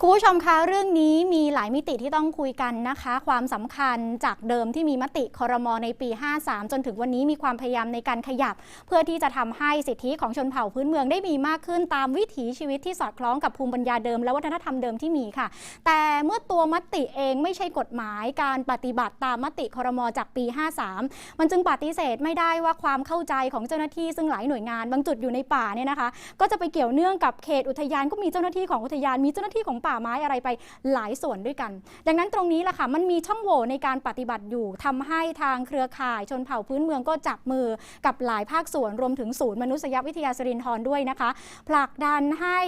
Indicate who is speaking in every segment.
Speaker 1: คุณผู้ชมคะเรื่องนี้มีหลายมิติที่ต้องคุยกันนะคะ ความสำคัญจากเดิมที่มีมติคอรมอในปี 53 จนถึงวันนี้มีความพยายามในการขยับ เพื่อที่จะทำให้สิทธิของชนเผ่าพื้นเมืองได้มีมากขึ้นตามวิถีชีวิตที่สอดคล้องกับภูมิปัญญาเดิมและวัฒนธรรมเดิมที่มีค่ะ แต่เมื่อตัวมติเองไม่ใช่กฎหมายการปฏิบัติตามมติคอรมอจากปี 53 มันจึงปฏิเสธไม่ได้ว่าความเข้าใจของเจ้าหน้าที่ซึ่งหลายหน่วยงานบางจุดอยู่ในป่าเนี่ยนะคะ ก็จะไปเกี่ยวเนื่องกับเขตอุทยานก็มีเจ้าหน้าที่ของอุทยานมีเจ้าหน้าที่ของป่าไม้อะไรไปหลายส่วนด้วยกัน ดังนั้นตรงนี้แหละค่ะมันมีช่องโหว่ในการปฏิบัติอยู่ทำให้ทางเครือข่ายชนเผ่าพื้นเมืองก็จับมือกับหลายภาคส่วนรวมถึงศูนย์มนุษยวิทยาสรินทรด้วยนะคะ ผลักดันให้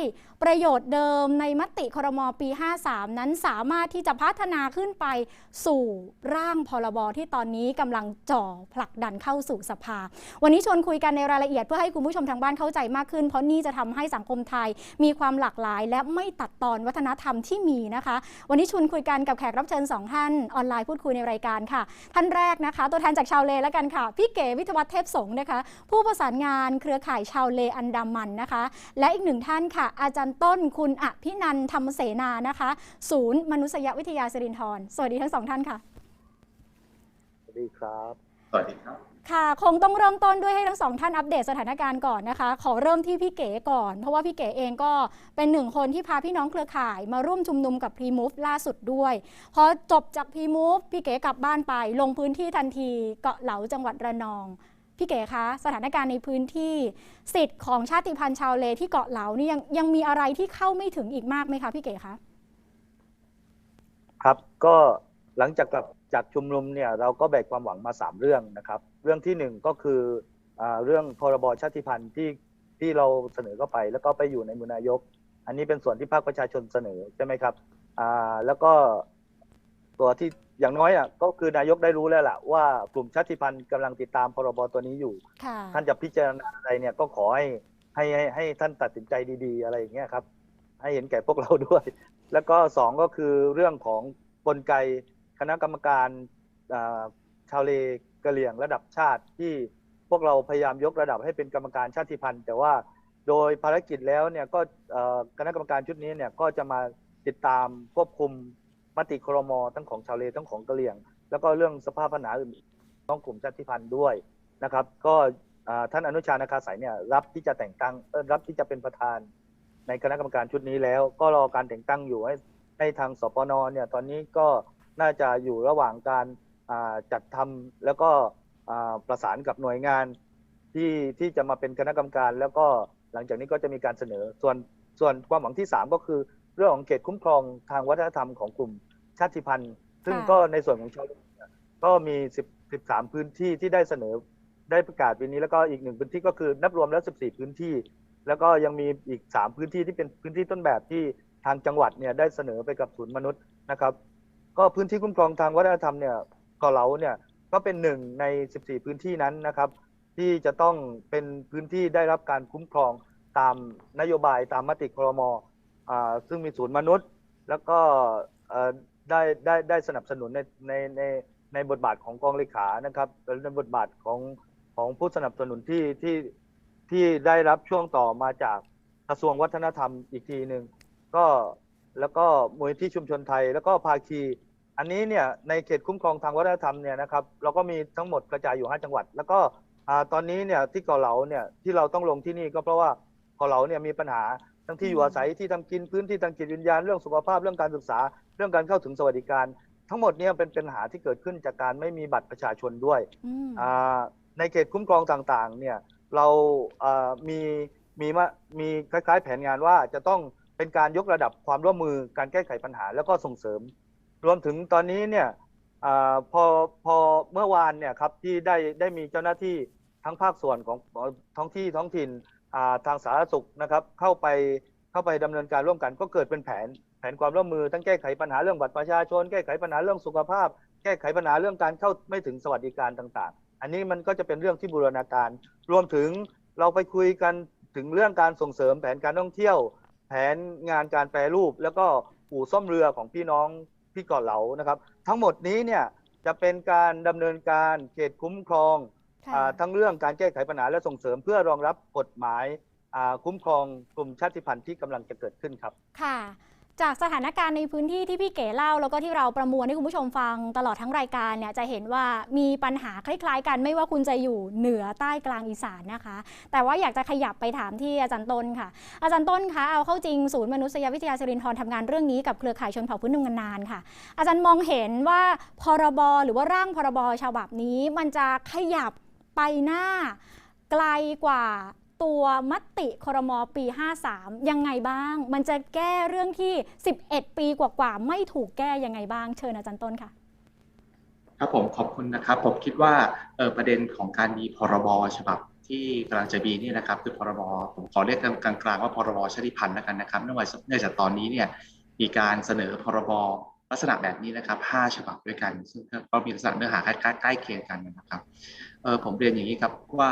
Speaker 1: ประโยชน์เดิมในมติครมปี 53 นั้นสามารถที่จะพัฒนาขึ้นไปสู่ร่างพรบที่ตอนนี้กำลังจ่อผลักดันเข้าสู่สภา วันนี้ชวนคุยกันในรายละเอียดเพื่อให้คุณผู้ชมทางบ้านเข้าใจมากขึ้น เพราะนี่จะทำให้สังคมไทยมีความหลากหลาย และไม่ตัดตอนวัฒนธรรมที่มีนะคะ วันนี้ชวนคุยกันกับแขกรับเชิญสองท่านออนไลน์พูดคุยในรายการค่ะ ท่านแรกนะคะ ตัวแทนจากชาวเลแล้วกันค่ะ พี่เก๋วิทยวัฒน์เทพสงฆ์นะคะ ผู้ประสานงานเครือข่ายชาวเลอันดามันนะคะ และอีกหนึ่งท่านค่ะ อาจารย์ต้นคุณอภินันท์ธรรมเสนานะคะ ศูนย์มนุษยวิทยาสิรินทรสวัสดีทั้งสองท่านค่ะ
Speaker 2: สวัสดีครับ
Speaker 3: สวัสดีครับ
Speaker 1: ค่ะ คงต้องเริ่มต้นด้วยให้ทั้งสองท่านอัปเดตสถานการณ์ก่อนนะคะ ขอเริ่มที่พี่เก๋ก่อน เพราะว่าพี่เก๋เองก็เป็นหนึ่งคนที่พาพี่น้องเครือข่าย มาร่วมชุมนุมกับพรีมูฟล่าสุดด้วย พอจบจากพรีมูฟพี่เก๋กลับบ้านไป ลงพื้นที่ทันทีเกาะเหลาจังหวัดระนอง พี่เก๋คะ สถานการณ์ในพื้นที่ สิทธิ์ของชาติพันธุ์ชาวเลที่เกาะเหลานี่ยังยังมีอะไรที่เข้าไม่ถึงอีกมากไหมคะพี่เก๋คะ
Speaker 2: ครับ ก็ หลังจากกลับจากชุมนุมเนี่ยเราก็แบกความหวังมาสามเรื่องนะครับ เรื่องที่หนึ่งก็คืออาเรื่องพรบชาติพันธุ์ที่ที่เราเสนอเข้าไป แล้วก็ไปอยู่ในมือนายก อันนี้เป็นส่วนที่ภาคประชาชนเสนอใช่ไหมครับอ่าแล้วก็ตัวที่อย่างน้อยอะก็คือนายกได้รู้แล้วล่ะว่ากลุ่มชาติพันธุ์กำลังติดตามพรบตัวนี้อยู่
Speaker 1: ค่ะ
Speaker 2: ท่านจะพิจารณาอะไรเนี่ยก็ขอให้ให้ให้ให้ท่านตัดสินใจดีๆ อะไรอย่างเงี้ยครับ ให้เห็นแก่พวกเราด้วย แล้วก็สองก็คือเรื่องของกลไก คณะกรรมการชาวเลกะเหลี่ยงระดับชาติที่พวกเราพยายามยกระดับให้เป็นกรรมการชาติพันธุ์แต่ว่าโดยภารกิจแล้วเนี่ยก็คณะกรรมการชุดนี้เนี่ยก็จะมาติดตามควบคุมมติครมทั้งของชาวเลทั้งของกะเหลี่ยง แล้วก็เรื่องสภาพปัญหาอื่นของกลุ่มชาติพันธุ์ด้วยนะครับ ก็ท่านอนุชานาคาสายเนี่ยรับที่จะแต่งตั้งรับที่จะเป็นประธาน ในคณะกรรมการชุดนี้แล้ว ก็รอการแต่งตั้งอยู่ให้ให้ทางสปนเนี่ยตอนนี้ก็ น่าจะอยู่ระหว่างการอ่าจัดทำแล้วก็อ่าประสานกับหน่วยงานที่ที่จะมาเป็นคณะกรรมการ แล้วก็หลังจากนี้ก็จะมีการเสนอ ส่วนส่วนความหวังที่ 3 ก็คือเรื่องของเขตคุ้มครองทางวัฒนธรรมของกลุ่มชาติพันธุ์ ซึ่ง
Speaker 1: ค่ะ
Speaker 2: ก็ในส่วนของชาวเนี่ยก็มี10 13 พื้นที่ที่ได้เสนอได้ประกาศปีนี้แล้วก็อีกหนึ่งพื้นที่ก็คือนับรวมแล้ว 14 พื้นที่ แล้วก็ยังมีอีก 3 พื้นที่ที่เป็นพื้นที่ต้นแบบที่ทางจังหวัดเนี่ยได้เสนอไปกับศูนย์มนุษย์นะครับ ก็พื้นที่คุ้มครองทางวัฒนธรรมเนี่ยเกาะเหลาเนี่ยก็เป็นหนึ่งใน 14 พื้นที่นั้นนะครับ ที่จะต้องเป็นพื้นที่ได้รับการคุ้มครองตามนโยบายตามมติครมอ่าซึ่งมีศูนย์มนุษย์ แล้วก็เอ่อได้ได้ได้สนับสนุนในในในในบทบาทของกองเลขานะครับในบทบาทของของผู้สนับสนุนที่ที่ที่ได้รับช่วงต่อมาจากกระทรวงวัฒนธรรมอีกทีหนึ่งก็ แล้วก็มูลนิธิชุมชนไทย แล้วก็ภาคี อันนี้เนี่ยในเขตคุ้มครองทางวัฒนธรรมเนี่ยนะครับเราก็มีทั้งหมดกระจายอยู่ 5 จังหวัด แล้วก็อ่าตอนนี้เนี่ยที่เกาะเหลาเนี่ยที่เราต้องลงที่นี่ก็เพราะว่าเกาะเหลาเนี่ยมีปัญหาทั้งที่อยู่อาศัยที่ทำกินพื้นที่ทางจิตวิญญาณเรื่องสุขภาพเรื่องการศึกษา เรื่องการเข้าถึงสวัสดิการ ทั้งหมดเนี่ยเป็นปัญหาที่เกิดขึ้นจากการไม่มีบัตรประชาชนด้วย
Speaker 1: อืม
Speaker 2: อ่าในเขตคุ้มครองต่างๆเนี่ยเราอ่ามีมีมามีคล้ายๆ แผนงานว่าจะต้อง เป็นการยกระดับความร่วมมือการแก้ไขปัญหาแล้วก็ส่งเสริม รวมถึงตอนนี้เนี่ยอพอพอเมื่อวานเนี่ยครับที่ได้ได้มีเจ้าหน้าที่ทั้งภาคส่วนของท้องที่ท้องถิ่นทางสาธารณสุขนะครับเข้าไปเข้าไปดำเนินการร่วมกันก็เกิดเป็นแผน แผนความร่วมมือทั้งแก้ไขปัญหาเรื่องบัตรประชาชน แก้ไขปัญหาเรื่องสุขภาพ แก้ไขปัญหาเรื่องการเข้าไม่ถึงสวัสดิการต่างๆ อันนี้มันก็จะเป็นเรื่องที่บูรณาการ รวมถึงเราไปคุยกันถึงเรื่องการส่งเสริมแผนการท่องเที่ยว แผนงานการแปรรูป แล้วก็อู่ซ่อมเรือของพี่น้องที่เกาะเหลานะครับ ทั้งหมดนี้เนี่ยจะเป็นการดำเนินการเขตคุ้มครอง
Speaker 1: ค่ะ
Speaker 2: อ่าทั้งเรื่องการแก้ไขปัญหาและส่งเสริมเพื่อรองรับกฎหมายอ่าคุ้มครองกลุ่มชาติพันธุ์ที่กำลังจะเกิดขึ้นครับ
Speaker 1: ค่ะ จากสถานการณ์ในพื้นที่ที่พี่เก๋เล่า แล้วก็ที่เราประมวลให้คุณผู้ชมฟังตลอดทั้งรายการเนี่ยจะเห็นว่ามีปัญหาคล้ายๆ กันไม่ว่าคุณจะอยู่เหนือใต้กลางอีสานนะคะ แต่ว่าอยากจะขยับไปถามที่อาจารย์ต้นค่ะ อาจารย์ต้นคะเอาเข้าจริงศูนย์มนุษยวิทยาสิรินทร์ทำงานเรื่องนี้กับเครือข่ายชนเผ่าพื้นเมืองนานค่ะ อาจารย์มองเห็นว่าพรบหรือว่าร่างพรบฉบับนี้ มันจะขยับไปหน้าไกลกว่า ตัวมติครมปี 53 ยังไงบ้าง มันจะแก้เรื่องที่ 11 ปีกว่าๆ ไม่ถูกแก้ยังไงบ้าง เชิญอาจารย์ต้นค่ะ
Speaker 3: ครับผมขอบคุณนะครับ ผมคิดว่าออประเด็นของการมีพรบฉบับที่กำลังจะมีนี่นะครับ คือพรบผมขอเรียกกลางๆว่าพรบชาติพันธุ์แล้วกันนะครับเนื่องจากเนื่องจากตอนนี้เนี่ยมีการเสนอพรบลักษณะแบบนี้นะครับ 5 ฉบับด้วยกัน ซึ่งก็มีลักษณะเนื้อหาใกล้ใกล้เคียงกันนะครับเออผมเรียนอย่างนี้ครับว่า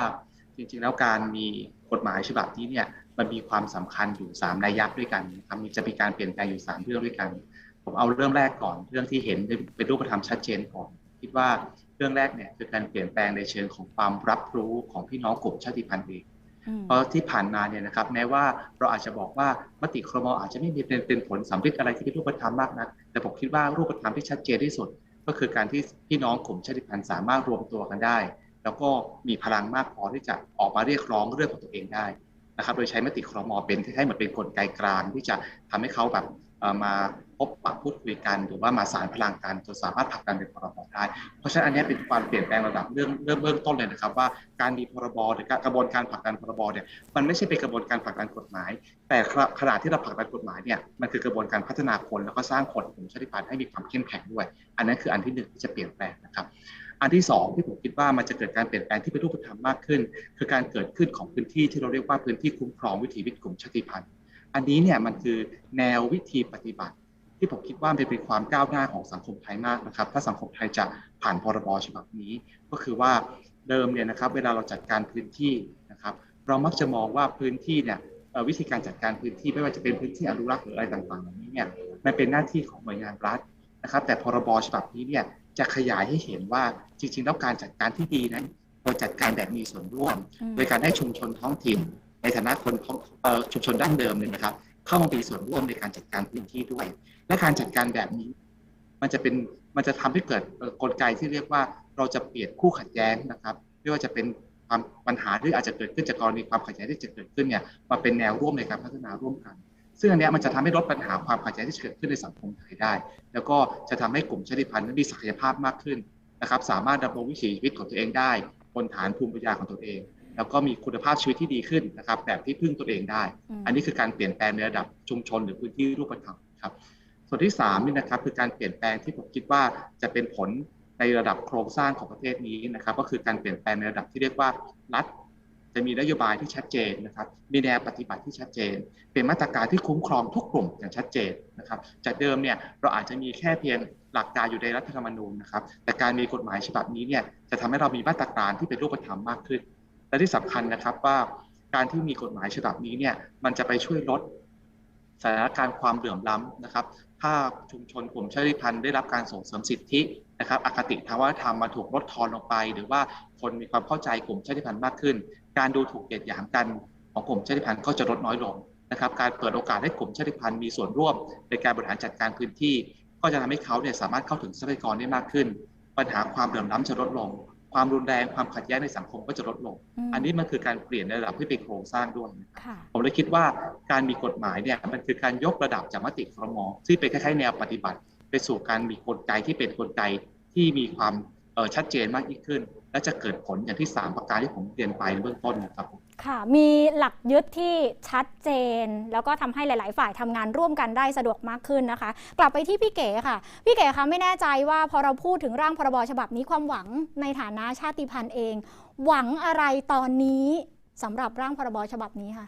Speaker 3: จริงๆ แล้วการมีกฎหมายฉบับนี้เนี่ยมันมีความสำคัญอยู่ 3 นัยยะด้วยกันนะครับมีจะมีการเปลี่ยนแปลงอยู่ 3 เรื่องด้วยกัน ผมเอาเรื่องแรกก่อนเรื่องที่เห็นเป็นรูปธรรมชัดเจนก่อนคิดว่าเรื่องแรกเนี่ยคือการเปลี่ยนแปลงในเชิงของความรับรู้ของพี่น้องกลุ่มชาติพันธุ์เองเพราะที่ผ่านมาเนี่ยนะครับแม้ว่าเราอาจจะบอกว่ามติครมอาจจะไม่มีเป็นเป็นผลสำเร็จอะไรที่เป็นรูปธรรมมากนัก แต่ผมคิดว่ารูปธรรมที่ชัดเจนที่สุด ก็คือการที่พี่น้องกลุ่มชาติพันธุ์สามารถรวมตัวกันได้ แล้วก็มีพลังมากพอที่จะออกมาเรียกร้องเรื่องของตัวเองได้นะครับ โดยใช้มติครมเป็นคล้เหมือนเป็นกลไกกลาง ที่จะทำให้เขาแบบมาพบปะพูดคุยกัน หรือว่ามาสารพลังกันจนสามารถผลักดันเป็นพรบได้ เพราะฉะนั้นอันนี้เป็นความเปลี่ยนแปลงระดับเรื่องเริ่มเบื้องต้นเลยนะครับ ว่าการมีพรบหรือกระบวนการผลักดันพรบเนี่ยมันไม่ใช่เป็นกระบวนการผลักดันกฎหมาย แต่ขณะที่เราผลักดันกฎหมายเนี่ยมันคือกระบวนการพัฒนาคนแล้วก็สร้างคนกลุ่มชาติพันธุ์ให้มีความเข้มแข็งด้วย อันนั้นคืออันที่หนึ่งที่จะเปลี่ยนแปลงนะครับ อันที่สองที่ผมคิดว่ามันจะเกิดการเปลี่ยนแปลงที่เป็นรูปธรรมมากขึ้น คือการเกิดขึ้นของพื้นที่ที่เราเรียกว่าพื้นที่คุ้มครองวิถีวิถีกลุ่มชาติพันธุ์ อันนี้เนี่ยมันคือแนววิธีปฏิบัติ ที่ผมคิดว่าเป็นความก้าวหน้าของสังคมไทยมากนะครับ ถ้าสังคมไทยจะผ่านพรบฉบับนี้ ก็คือว่าเดิมเนี่ยนะครับเวลาเราจัดการพื้นที่นะครับ เรามักจะมองว่าพื้นที่เนี่ยวิธีการจัดการพื้นที่ไม่ว่าจะเป็นพื้นที่อนุรักษ์หรืออะไรต่างๆเหล่านี้เนี่ยมันเป็นหน้าที่ของหน่วยงานรัฐนะครับ แต่พรบฉบับนี้เนี่ย จะขยายให้เห็นว่าจริง ๆ แล้วการจัดการที่ดีนั้นเราจัดการแบบมีส่วนร่วม
Speaker 1: อืม
Speaker 3: โดยการให้ชุมชนท้องถิ่น ในฐานะคนท้องเอ่อชุมชนดั้งเดิมเนี่ยนะครับ เข้ามามีส่วนร่วมในการจัดการพื้นที่ด้วย และการจัดการแบบนี้ มันจะเป็นมันจะทำให้เกิดเอ่อกลไกที่เรียกว่าเราจะเปลี่ยนคู่ขัดแย้งนะครับ ไม่ว่าจะเป็นความปัญหาที่อาจจะเกิดขึ้นจากกรณีความขัดแย้งที่จะเกิดขึ้นเนี่ยมาเป็นแนวร่วมในการพัฒนาร่วมกัน ซึ่งอันเนี้ยมันจะทำให้ลดปัญหาความขัดแย้งที่เกิดขึ้นในสังคมไทยได้ แล้วก็จะทำให้กลุ่มชาติพันธุ์นั้นมีศักยภาพมากขึ้นนะครับ สามารถดำรงวิถีชีวิตของตัวเองได้บนฐานภูมิปัญญาของตัวเอง แล้วก็มีคุณภาพชีวิตที่ดีขึ้นนะครับ แบบที่พึ่งตัวเองได้
Speaker 1: ม
Speaker 3: อันนี้คือการเปลี่ยนแปลงในระดับชุมชนหรือพื้นที่รูปธรรมครับ ส่วนที่สามนี่นะครับคือการเปลี่ยนแปลงที่ผมคิดว่าจะเป็นผลในระดับโครงสร้างของประเทศนี้นะครับ ก็คือการเปลี่ยนแปลงในระดับที่เรียกว่ารัฐ จะมีนโยบายที่ชัดเจนนะครับ มีแนวปฏิบัติที่ชัดเจน เป็นมาตรการที่คุ้มครองทุกกลุ่มอย่างชัดเจนนะครับ จากเดิมเนี่ยเราอาจจะมีแค่เพียงหลักการอยู่ในรัฐธรรมนูญนะครับ แต่การมีกฎหมายฉบับนี้เนี่ยจะทำให้เรามีมาตรการที่เป็นรูปธรรมมากขึ้น และที่สำคัญนะครับว่าการที่มีกฎหมายฉบับนี้เนี่ยมันจะไปช่วยลดสถานการณ์ความเหลื่อมล้ำนะครับ ถ้าชุมชนกลุ่มชาติพันธุ์ได้รับการส่งเสริมสิทธินะครับ อคติทางวัฒนธรรมมาถูกลดทอนลงไป หรือว่าคนมีความเข้าใจกลุ่มชาติพันธุ์มากขึ้น การดูถูกเหยียดหยามกันของกลุ่มชาติพันธุ์ก็จะลดน้อยลงนะครับ การเปิดโอกาสให้กลุ่มชาติพันธุ์มีส่วนร่วม ในการบริหารจัดการพื้นที่ ก็จะทำให้เขาเนี่ยสามารถเข้าถึงทรัพยากรได้มากขึ้น ปัญหาความเหลื่อมล้ำจะลดลง ความรุนแรงความขัดแย้งในสังคมก็จะลดลง
Speaker 1: ม
Speaker 3: อันนี้มันคือการเปลี่ยนในระดับที่เป็นโครงสร้างด้วยนะครับ
Speaker 1: ค่ะ
Speaker 3: ผมเลยคิดว่าการมีกฎหมายเนี่ยมันคือการยกระดับจากมติครมที่เป็นคล้ายๆแนวปฏิบัติ ไปสู่การมีกลไกที่เป็นกลไกที่มีความเอ่อชัดเจนมากยิ่งขึ้น และจะเกิดผลอย่างที่ 3 ประการที่ผมเรียนไปในเบื้องต้นนะครับ
Speaker 1: ค่ะ มีหลักยึดที่ชัดเจน แล้วก็ทำให้หลาย ๆ ฝ่ายทำงานร่วมกันได้สะดวกมากขึ้นนะคะ กลับไปที่พี่เก๋ค่ะ พี่เก๋คะไม่แน่ใจว่าพอเราพูดถึงร่างพรบฉบับนี้ความหวังในฐานะชาติพันธุ์เอง หวังอะไรตอนนี้สำหรับร่างพรบฉบับนี้ค่ะ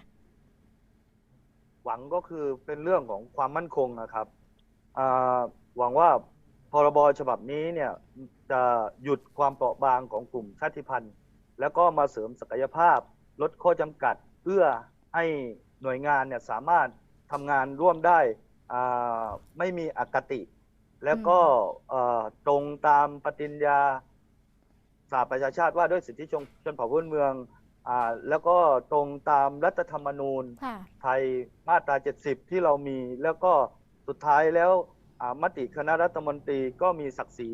Speaker 2: หวังก็คือเป็นเรื่องของความมั่นคงนะครับอ่าหวังว่าพรบฉบับนี้เนี่ย จะหยุดความเปราะบางของกลุ่มชาติพันธุ์ แล้วก็มาเสริมศักยภาพ ลดข้อจำกัดเพื่อให้หน่วยงานเนี่ยสามารถทำงานร่วมได้อ่าไม่มีอคติ แล้วก็เอ่อตรงตามปฏิญญาสหประชาชาติว่าด้วยสิทธิชนชนเผ่าพื้นเมืองอ่าแล้วก็ตรงตามรัฐธรรมนูญ
Speaker 1: ค่ะ
Speaker 2: ไทยมาตรา 70 ที่เรามี แล้วก็สุดท้ายแล้วอ่ามติคณะรัฐมนตรีก็มีศักดิ์ศรี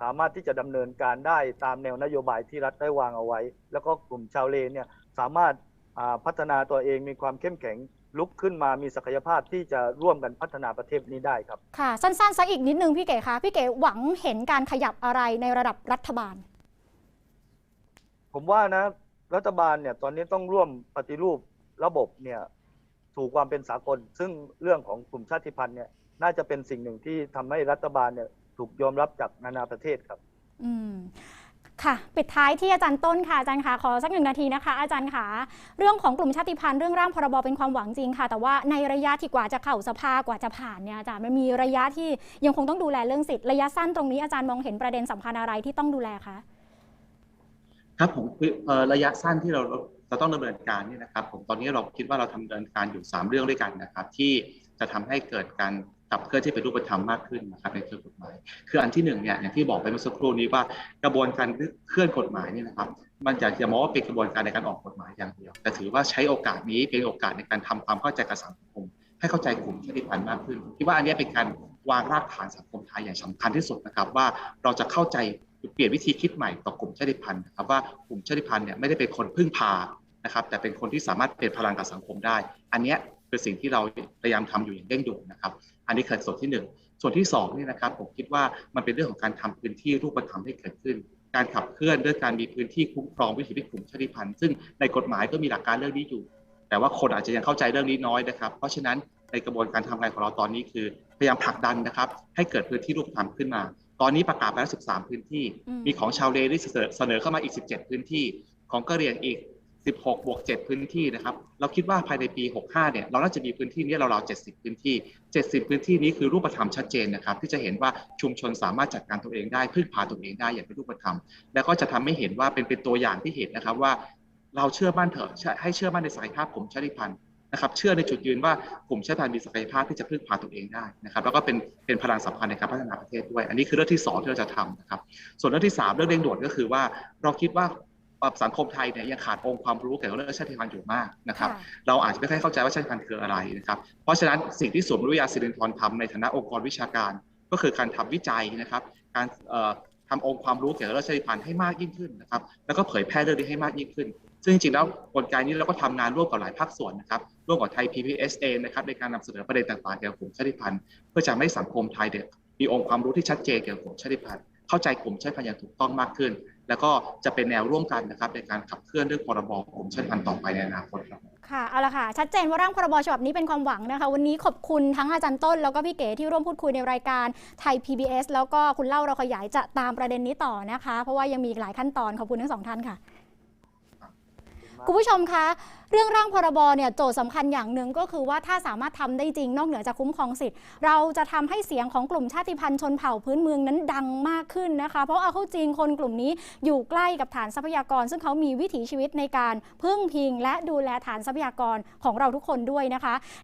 Speaker 2: สามารถที่จะดำเนินการได้ตามแนวนโยบายที่รัฐได้วางเอาไว้ แล้วก็กลุ่มชาวเลเนี่ยสามารถอ่าพัฒนาตัวเองมีความเข้มแข็งลุกขึ้นมามีศักยภาพที่จะร่วมกันพัฒนาประเทศนี้ได้ครับ
Speaker 1: ค่ะ สั้นๆสักอีกนิดนึงพี่เก๋คะพี่เก๋หวังเห็นการขยับอะไรในระดับรัฐบาล
Speaker 2: ผมว่านะรัฐบาลเนี่ยตอนนี้ต้องร่วมปฏิรูประบบเนี่ยสู่ความเป็นสากล ซึ่งเรื่องของกลุ่มชาติพันธุ์เนี่ย น่าจะเป็นสิ่งหนึ่งที่ทำให้รัฐบาลเนี่ยถูกยอมรับจากนานาประเทศครับ
Speaker 1: อืมค่ะ ปิดท้ายที่อาจารย์ต้นค่ะอาจารย์คะขอสักหนึ่งนาทีนะคะ อาจารย์คะเรื่องของกลุ่มชาติพันธุ์เรื่องร่างพรบเป็นความหวังจริงค่ะ แต่ว่าในระยะที่กว่าจะเข้าสภากว่าจะผ่านเนี่ยอาจารย์มันมีระยะที่ยังคงต้องดูแลเรื่องสิทธิ์ระยะสั้นตรงนี้อาจารย์มองเห็นประเด็นสำคัญอะไรที่ต้องดูแลคะ
Speaker 3: ครับผมคือเอ่อระยะสั้นที่เราจะต้องดำเนินการเนี่ยนะครับ ผมตอนนี้เราคิดว่าเราทำดำเนินการอยู่ 3 เรื่องด้วยกันนะครับ ที่จะทำให้เกิดการ ขับเคลื่อนที่เป็นรูปธรรมมากขึ้นนะครับในเชิงกฎหมาย คืออันที่หนึ่งเนี่ยอย่างที่บอกไปเมื่อสักครู่นี้ว่ากระบวนการเคลื่อนกฎหมายเนี่ยนะครับ มันจะจะมองว่าเป็นกระบวนการในการออกกฎหมายอย่างเดียว แต่ถือว่าใช้โอกาสนี้เป็นโอกาสในการทำความเข้าใจกับสังคม ให้เข้าใจกลุ่มชาติพันธุ์มากขึ้นคิดว่าอันนี้เป็นการวางรากฐานสังคมไทยอย่างสำคัญที่สุดนะครับ ว่าเราจะเข้าใจเปลี่ยนวิธีคิดใหม่ต่อกลุ่มชาติพันธุ์นะครับว่ากลุ่มชาติพันธุ์เนี่ยไม่ได้เป็นคนพึ่งพานะครับแต่เป็นคนที่สามารถเป็นพลังกับสังคมได้ อันเนี้ย คือสิ่งที่เราพยายามทำอยู่อย่างเร่งด่วนนะครับ อันนี้คือส่วนที่หนึ่งส่วนที่สองเนี่ยนะครับผมคิดว่ามันเป็นเรื่องของการทำพื้นที่รูปธรรมให้เกิดขึ้น การขับเคลื่อนด้วยการมีพื้นที่คุ้มครองวิถีชีวิตกลุ่มชาติพันธุ์ซึ่งในกฎหมายก็มีหลักการเรื่องนี้อยู่ แต่ว่าคนอาจจะยังเข้าใจเรื่องนี้น้อยนะครับ เพราะฉะนั้นในกระบวนการทำงานของเราตอนนี้คือ พยายามผลักดันนะครับให้เกิดพื้นที่รูปธรรมขึ้นมา ตอนนี้ประกาศไปแล้ว 13 พื้นที่
Speaker 1: อืม
Speaker 3: มีของชาวเลที่เสนอเสนอเข้ามาอีก 17 พื้นที่ของกะเหรี่ยงอีก 16บวก7พื้นที่นะครับ เราคิดว่าภายในปี 65 เนี่ย เราน่าจะมีพื้นที่นี้เราวๆ70 พื้นที่ 70 พื้นที่นี้คือรูปธรรมชัดเจนนะครับ ที่จะเห็นว่าชุมชนสามารถจัดการตัวเองได้พึ่งพาตัวเองได้อย่างเป็นรูปธรรม แล้วก็จะทำให้เห็นว่าเป็นเป็นตัวอย่างที่เห็นนะครับว่า เราเชื่อมั่นเถอะให้เชื่อมั่นในศักยภาพกลุ่มชาติพันธ์นะครับ เชื่อในจุดยืนว่ากลุ่มชาติพันธุ์มีศักยภาพที่จะพึ่งพาตัวเองได้นะครับ แล้วก็เป็นเป็นพลังสำคัญในการพัฒนาประเทศด้วย อันนี้คือเรื่องที่สองที่เราจะทำนะครับ ส่วนเรื่องที่สามเรื่องเร่งด่วนก็คือว่าเราคิดว่า สังคมไทยเนี่ยยังขาดองค์ความรู้เกี่ยวกับเรื่องชาติพันธุ์อยู่มากนะครับ
Speaker 1: ค่ะ
Speaker 3: เราอาจจะไม่ค่อยเข้าใจว่าชาติพันธุ์คืออะไรนะครับ เพราะฉะนั้นสิ่งที่ศูนย์วิทยาสิรินทรทำในฐานะองค์กรวิชาการ ก็คือการทำวิจัยนะครับ การเอ่อทำองค์ความรู้เกี่ยวกับเรื่องชาติพันธุ์ให้มากยิ่งขึ้นนะครับ แล้วก็เผยแพร่เรื่องนี้ให้มากยิ่งขึ้น ซึ่งจริงๆแล้วกลไกนี้เราก็ทำงานร่วมกับหลายภาคส่วนนะครับ ร่วมกับไทย PBS เองนะครับในการนำเสนอประเด็นต่างๆเกี่ยวกับกลุ่มชาติพันธุ์ เพื่อจะให้สังคมไทยเนี่ยมีองค์ความรู้ที่ชัดเจนเกี่ยวกับกลุ่มชาติพันธุ์ เข้าใจกลุ่มชาติพันธุ์อย่างถูกต้องมากขึ้น แล้วก็จะเป็นแนวร่วมกันนะครับในการขับเคลื่อนเรื่องพรบกลุ่มชาติพันธุ์ต่อไปในอนาคตครับ
Speaker 1: ค่ะเอาละค่ะ ชัดเจนว่าร่างพรบฉบับนี้เป็นความหวังนะคะ วันนี้ขอบคุณทั้งอาจารย์ต้น แล้วก็พี่เก๋ที่ร่วมพูดคุยในรายการไทย PBS แล้วก็คุณเล่าเราขยายจะตามประเด็นนี้ต่อนะคะ เพราะว่ายังมีอีกหลายขั้นตอนขอบคุณทั้งสองท่านค่ะ คุณผู้ชมคะเรื่องร่างพรบเนี่ยโจทย์สำคัญอย่างหนึ่งก็คือว่าถ้าสามารถทำได้จริงนอกเหนือจากคุ้มครองสิทธิ์ เราจะทำให้เสียงของกลุ่มชาติพันธุ์ชนเผ่าพื้นเมืองนั้นดังมากขึ้นนะคะ เพราะเอาเข้าจริงคนกลุ่มนี้อยู่ใกล้กับฐานทรัพยากร ซึ่งเขามีวิถีชีวิตในการพึ่งพิง และดูแลฐานทรัพยากรของเราทุกคนด้วยนะคะ